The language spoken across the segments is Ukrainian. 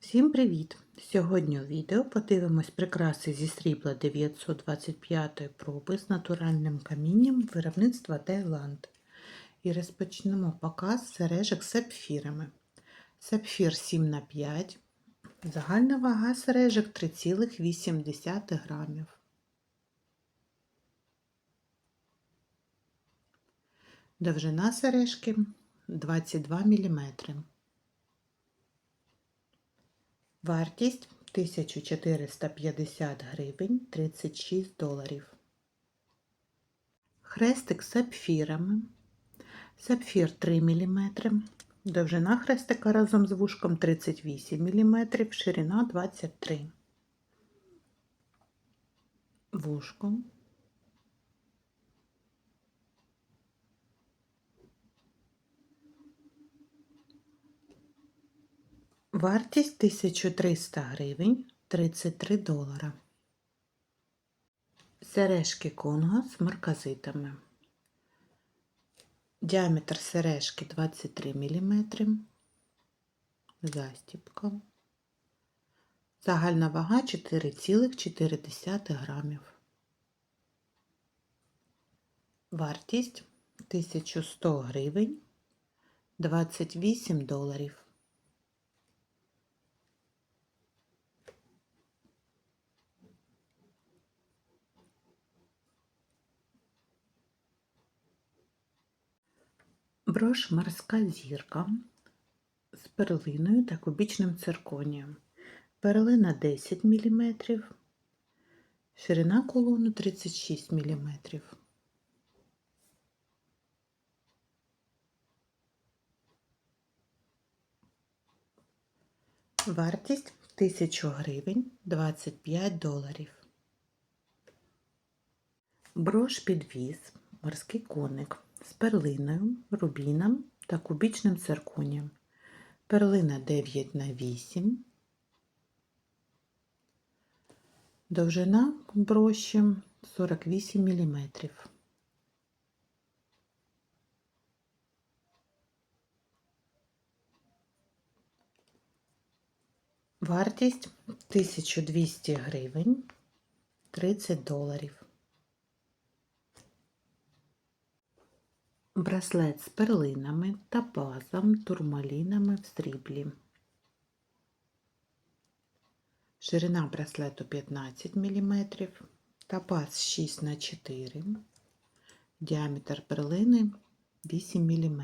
Всім привіт! Сьогодні у відео подивимось прикраси зі срібла 925 проби з натуральним камінням виробництва Таїланд. І розпочнемо показ сережок з сапфірами. Сапфір 7 на 5 загальна вага сережок 3,8 грамів. Довжина сережки 22 мм. Вартість 1450 гривень 36 доларів. Хрестик з сапфірами. Сапфір 3 мм. Довжина хрестика разом з вушком 38 мм, ширина 23 Вушко. Вартість 1300 гривень 33 долара. Сережки Конго з марказитами. Діаметр сережки 23 мм. Застіпка. Загальна вага 4,4 грамів. Вартість 1100 гривень 28 доларів. Брош морська зірка з перлиною та кубічним цирконієм. Перлина 10 мм, ширина колону 36 мм. Вартість 1000 гривень 25 доларів. Брош підвіз, морський коник з перлиною, рубіном та кубічним цирконієм. Перлина 9 на 8. Довжина броші 48 мм. Вартість 1200 гривень 30 доларів. Браслет з перлинами та пазом турмалінами в сріблі. Ширина браслету 15 мм та паз 6 на 4 діаметр перлини 8 мм.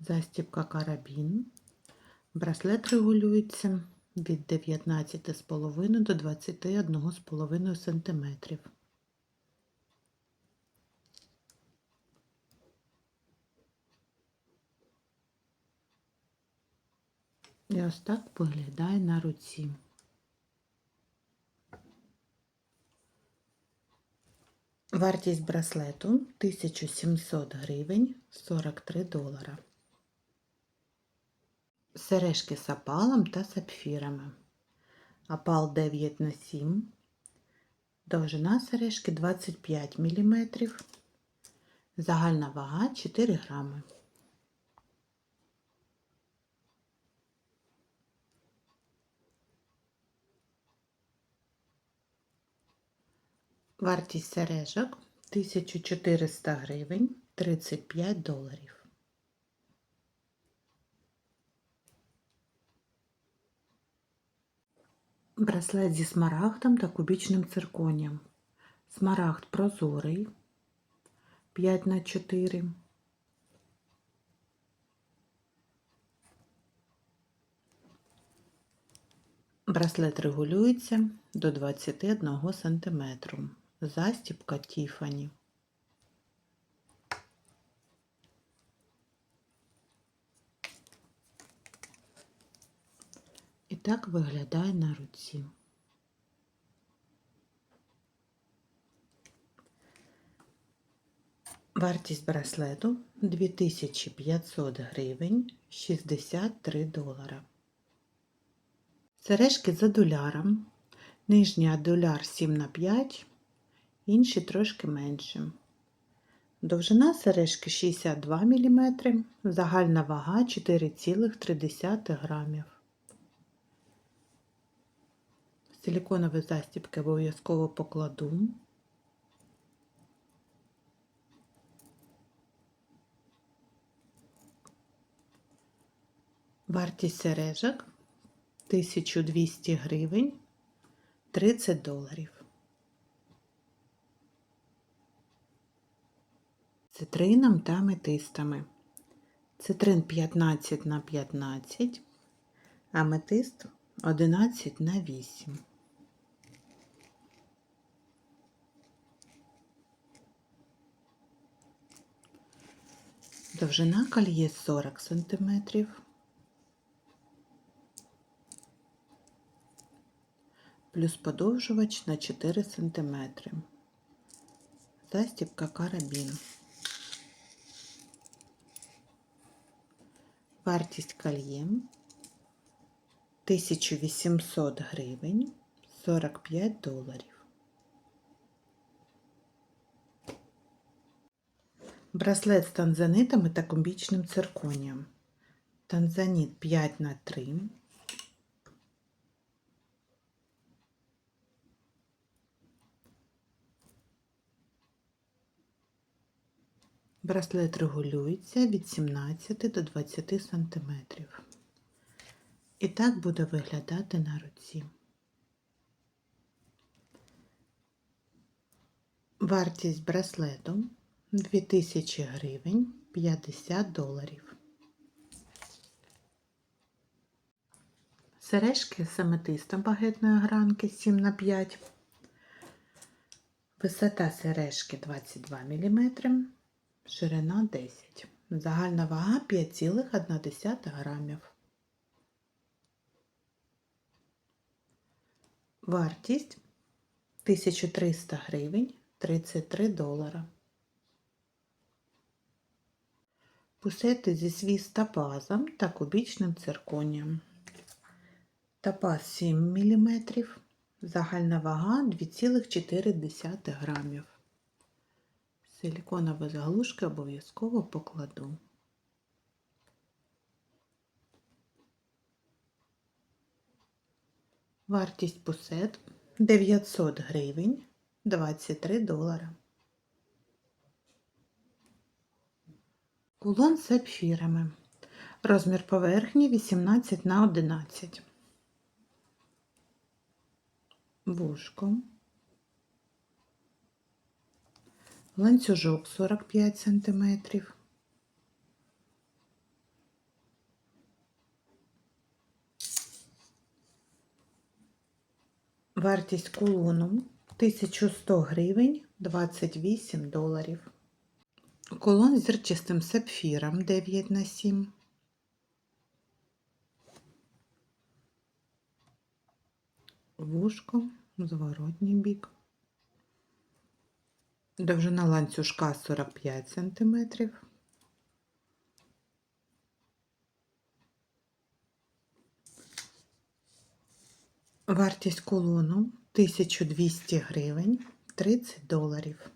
Застібка карабін. Браслет регулюється від 19,5 до 21,5 см. І ось так виглядає на руці. Вартість браслету 1700 гривень 43 долара сережки з опалом та сапфірами. Опал 9 на 7, довжина сережки 25 мм, загальна вага 4 грами. Вартість сережок 1400 гривень 35 доларів. Браслет зі смарагдом та кубічним цирконієм. Смарагд прозорий 5 на 4. Браслет регулюється до 21 см. Застіпка Тіфані. І так виглядає на руці. Вартість браслету 2500 гривень 63 долара. Сережки за доляром. Нижній доляр 7 на 5, інші трошки менше. Довжина сережки 62 мм, загальна вага 4,3 грамів. Силіконові застібки обов'язково покладу. Вартість сережок 1200 гривень 30 доларів. Цитрином та метистами. Цитрин 15 на 15, аметист 11 на 8. Довжина кольє 40 см. Плюс подовжувач на 4 см. Застібка карабін. Вартість кольє 1800 гривень 45 доларів. Браслет з танзанитами та кубічним цирконієм. Танзаніт 5 на 3. Браслет регулюється від 17 до 20 см. І так буде виглядати на руці. Вартість браслету 2000 гривень 50 доларів. Сережки з аметистом багетної гранки 7 на 5. Висота сережки 22 мм, ширина 10 Загальна вага 5,1 грамів. Вартість 1300 гривень 33 долара. Пусети зі свістопазом та кубічним цирконієм. Топаз 7 мм, загальна вага 2,4 грамів. Силіконові заглушки обов'язково покладу. Вартість пусет 900 гривень 23 долара. Кулон з сапфірами. Розмір поверхні 18 на 11. Вушко. Ланцюжок 45 сантиметрів. Вартість кулону 1100 гривень 28 доларів. Кулон з зірчастим сапфіром 9 на 7. Вушко, зворотній бік. Довжина ланцюжка 45 см. Вартість кулону 1200 гривень 30 доларів.